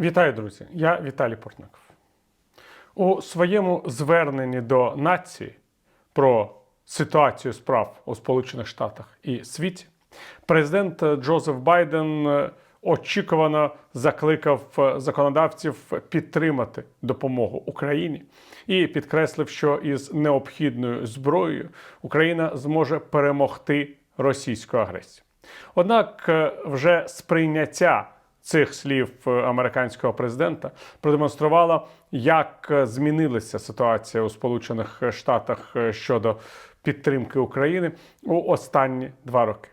Вітаю, друзі! Я Віталій Портников. У своєму зверненні до нації про ситуацію справ у Сполучених Штатах і світі президент Джозеф Байден е, очікувано закликав е, законодавців підтримати допомогу Україні і підкреслив, що із необхідною зброєю Україна зможе перемогти російську агресію. Однак е, вже сприйняття цих слів е, американського президента продемонструвала, як е, змінилася ситуація у Сполучених Штатах е, щодо підтримки України у останні два роки.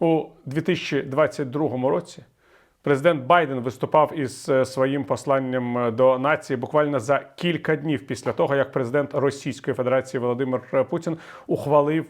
У 2022 році президент Байден виступав із своїм посланням до нації буквально за кілька днів після того, як президент Російської Федерації Володимир Путін ухвалив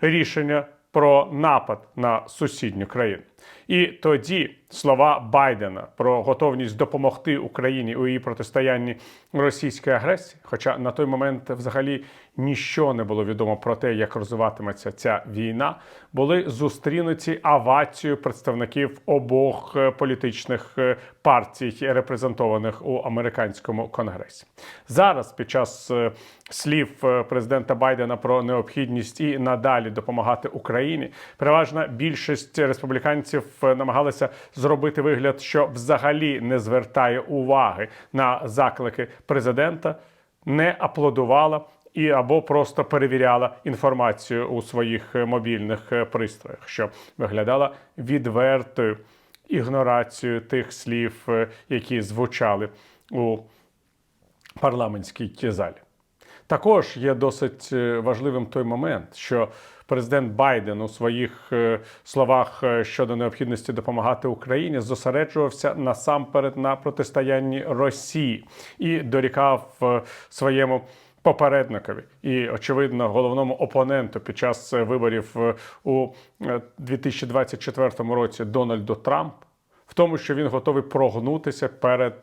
рішення про напад на сусідню країну. І тоді слова Байдена про готовність допомогти Україні у її протистоянні російській агресії, хоча на той момент взагалі ніщо не було відомо про те, як розвиватиметься ця війна, були зустрінуті авацією представників обох е, політичних е, партій, репрезентованих у американському конгресі. Зараз, під час е, слів президента Байдена про необхідність і надалі допомагати Україні, переважна більшість республіканців е, намагалися зробити вигляд, що взагалі не звертає уваги на заклики президента, не аплодувала і або просто перевіряла інформацію у своїх е, мобільних е, пристроях, що виглядала відвертою ігнорацією тих слів, які звучали у парламентській залі. Також є досить важливим той момент, що президент Байден у своїх е, словах е, щодо необхідності допомагати Україні зосереджувався насамперед на протистоянні Росії і дорікав е, своєму попередникові і, очевидно, головному опоненту під час виборів у е, 2024 році Дональду Трампу в тому, що він готовий прогнутися перед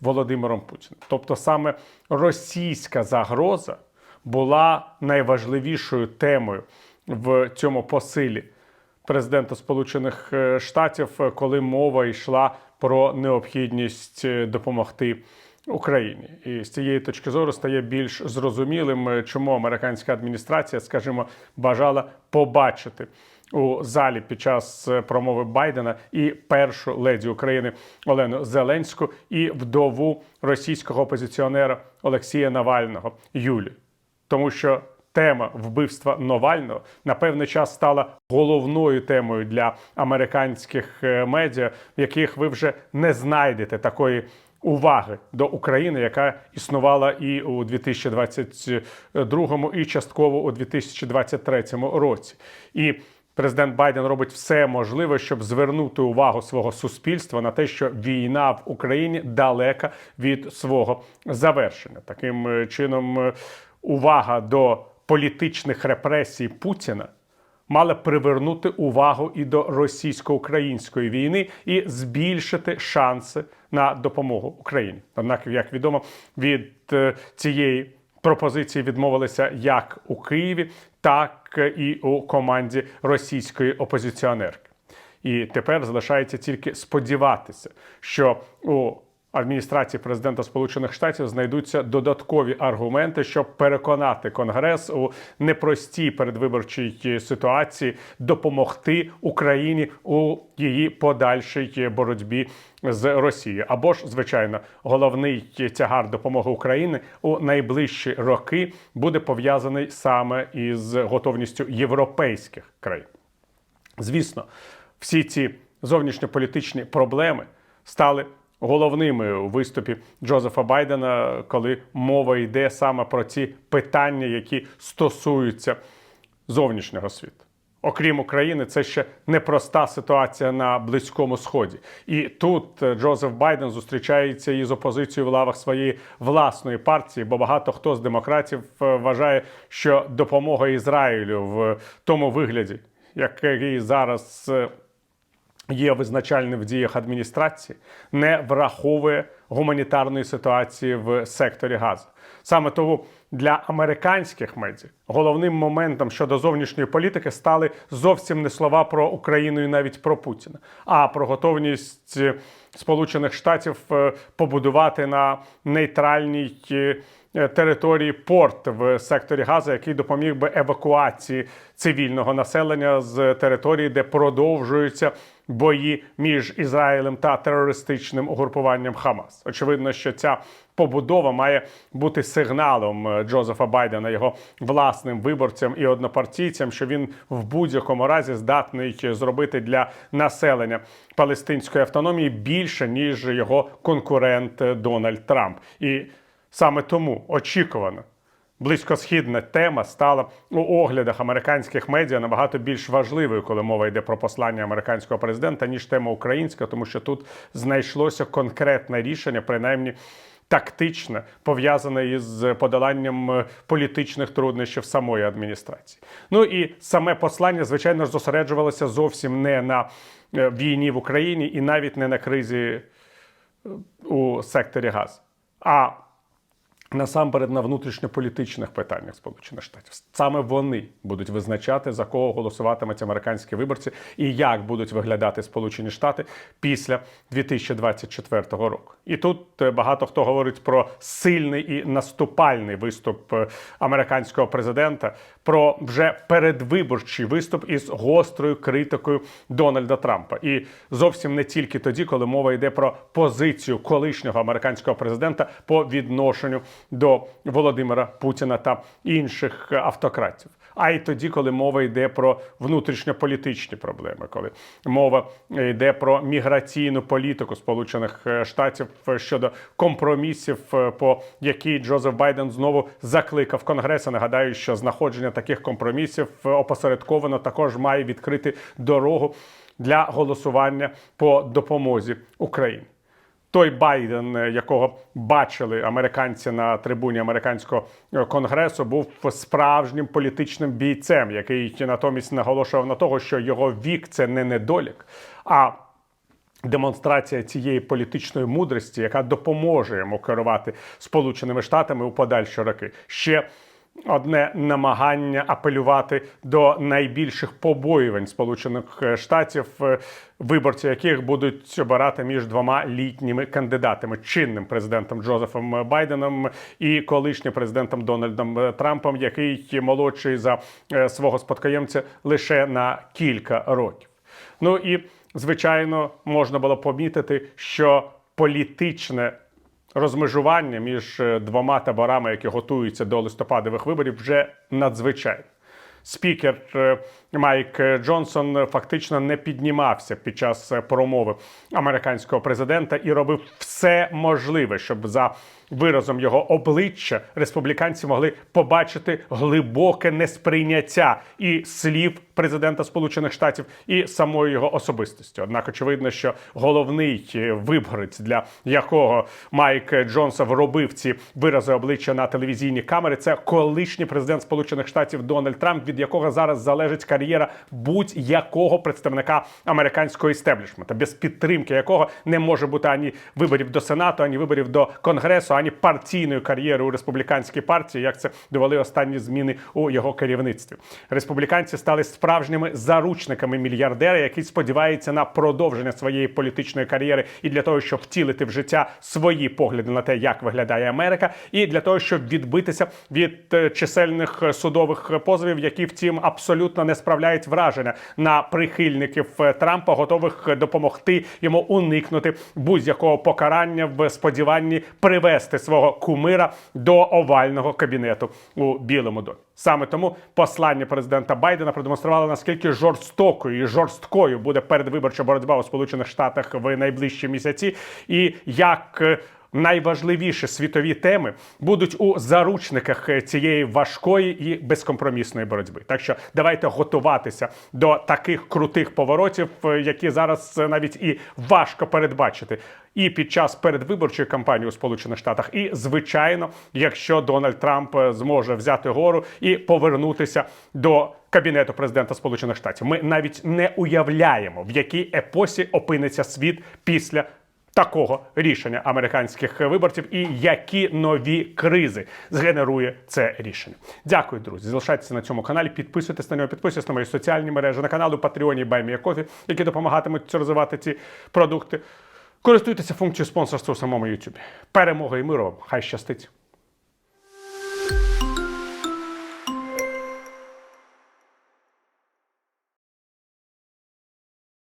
Володимиром Путіним. Тобто саме російська загроза була найважливішою темою в цьому посилі президента Сполучених е, Штатів, е, коли мова йшла про необхідність е, допомогти. Україні і з цієї точки зору стає більш зрозумілим, чому американська адміністрація, скажімо, бажала побачити у залі під час промови Байдена і першу леді України Олену Зеленську, і вдову російського опозиціонера Олексія Навального Юлі, тому що тема вбивства Навального на певний час стала головною темою для американських е, медіа, в яких ви вже не знайдете такої. Уваги до України, яка існувала і у 2022 і частково у 2023 році, і президент Байден робить все можливе, щоб звернути увагу свого суспільства на те, що війна в Україні далека від свого завершення. Таким е, чином, е, увага до політичних репресій Путіна мала привернути увагу і до російсько-української війни і збільшити шанси на допомогу Україні. Однак, як відомо, від е, цієї пропозиції відмовилися як у Києві, так і у команді російської опозиціонерки. І тепер залишається тільки сподіватися, що у адміністрації президента Сполучених Штатів знайдуться додаткові аргументи, щоб переконати Конгрес у непростій передвиборчій ситуації допомогти Україні у її подальшій боротьбі з Росією. Або ж, звичайно, головний тягар допомоги України у найближчі роки буде пов'язаний саме із готовністю європейських країн. Звісно, всі ці зовнішньополітичні проблеми стали головними у виступі Джозефа Байдена, коли мова йде саме про ці питання, які стосуються зовнішнього світу. Окрім України, це ще непроста ситуація на Близькому Сході. І тут Джозеф Байден зустрічається із опозицією в лавах своєї власної партії, бо багато хто з демократів е, вважає, що допомога Ізраїлю в тому вигляді, який зараз е, є визначальним в діях адміністрації, не враховує гуманітарної ситуації в секторі Газу. Саме тому для американських медіа головним моментом щодо зовнішньої політики стали зовсім не слова про Україну і навіть про Путіна, а про готовність е, Сполучених Штатів е, побудувати на нейтральній е, території порт в секторі Газа, який допоміг би евакуації цивільного населення з території, де продовжуються бої між Ізраїлем та терористичним угрупуванням Хамас. Очевидно, що ця побудова має бути сигналом е, Джозефа Байдена його власним виборцям і однопартійцям, що він в будь-якому разі здатний зробити для населення палестинської автономії більше ніж його конкурент е, Дональд Трамп. І саме тому очікувано. Близькосхідна тема стала у оглядах американських медіа набагато більш важливою, коли мова йде про послання американського президента, ніж тема українська, тому що тут знайшлося конкретне рішення, принаймні тактичне, пов'язане із подоланням е, політичних труднощів самої адміністрації. Ну і саме послання, звичайно ж, зосереджувалося зовсім не на е, війні в Україні і навіть не на кризі е, у секторі газ. А насамперед на внутрішньополітичних питаннях Сполучених Штатів. Саме вони будуть визначати, за кого голосуватимуть американські виборці і як будуть виглядати Сполучені Штати після 2024 року. І тут е, багато хто говорить про сильний і наступальний виступ е, американського президента, про вже передвиборчий виступ із гострою критикою Дональда Трампа. І зовсім не тільки тоді, коли мова йде про позицію колишнього американського президента по відношенню до Володимира Путіна та інших автократів. А й тоді, коли мова йде про внутрішньополітичні проблеми, коли мова йде про міграційну політику Сполучених е, Штатів щодо компромісів, е, по які Джозеф Байден знову закликав Конгрес. Я Нагадаю, що знаходження таких компромісів е, опосередковано також має відкрити дорогу для голосування по допомозі Україні той Байден, е, якого бачили американці на трибуні американського е, конгресу, був справжнім політичним бійцем, який натомість наголошував на того, що його вік це не недолік, а демонстрація цієї політичної мудрості, яка допоможе йому керувати Сполученими Штатами у подальші роки. Ще Одне намагання апелювати до найбільших побоювань Сполучених е, Штатів, е, виборці яких будуть обирати між двома літніми кандидатами: чинним президентом Джозефом Байденом і колишнім президентом Дональдом е, Трампом, який молодший за свого спадкоємця лише на кілька років. Ну і звичайно можна було помітити, що політичне розмежування між е, двома таборами, які готуються до листопадових виборів, вже надзвичайно. Спікер е, Майк Джонсон фактично не піднімався під час промови американського президента і робив все можливе, щоб за виразом його обличчя республіканці могли побачити глибоке несприйняття і слів президента Сполучених Штатів і самої його особистості. Однак, очевидно, що головний виборець, для якого Майк Джонсон робив ці вирази обличчя на телевізійні камери, це колишній президент Сполучених Штатів Дональд Трамп, від якого зараз залежить кар'єра будь-якого представника американського істеблішмента, без підтримки якого не може бути ані виборів до сенату, ані виборів до конгресу, ані партійної кар'єри у республіканській партії, як це довели останні зміни у його керівництві. Республіканці стали справжніми заручниками мільярдера, який сподівається на продовження своєї політичної кар'єри і для того, щоб втілити в життя свої погляди на те, як виглядає Америка, і для того, щоб відбитися від е, чисельних судових позовів, які втім абсолютно не справляють враження на прихильників е, Трампа, готових допомогти йому уникнути будь-якого покарання в сподіванні привести свого кумира до овального кабінету у Білому домі. Саме тому послання президента Байдена продемонструвало наскільки жорстокою і жорсткою буде передвиборча боротьба у Сполучених Штатах в найближчі місяці, і як е, найважливіші світові теми будуть у заручниках цієї важкої і безкомпромісної боротьби. Так що давайте готуватися до таких крутих поворотів, е, які зараз навіть і важко передбачити. І під час передвиборчої кампанії у Сполучених Штатах, і звичайно, якщо Дональд Трамп е, зможе взяти гору і повернутися до кабінету президента Сполучених Штатів, ми навіть не уявляємо, в якій епосі опиниться світ після такого рішення американських виборців і які нові кризи згенерує це рішення. Дякую, друзі. Залишайтеся на цьому каналі, підписуйтесь на нього, підписуйтесь на мої соціальні мережі, на канал у Патреоні і які допомагатимуть розвивати ці продукти. Користуйтеся функцією спонсорства у самому Ютубі. Перемога і миру! Хай щастить!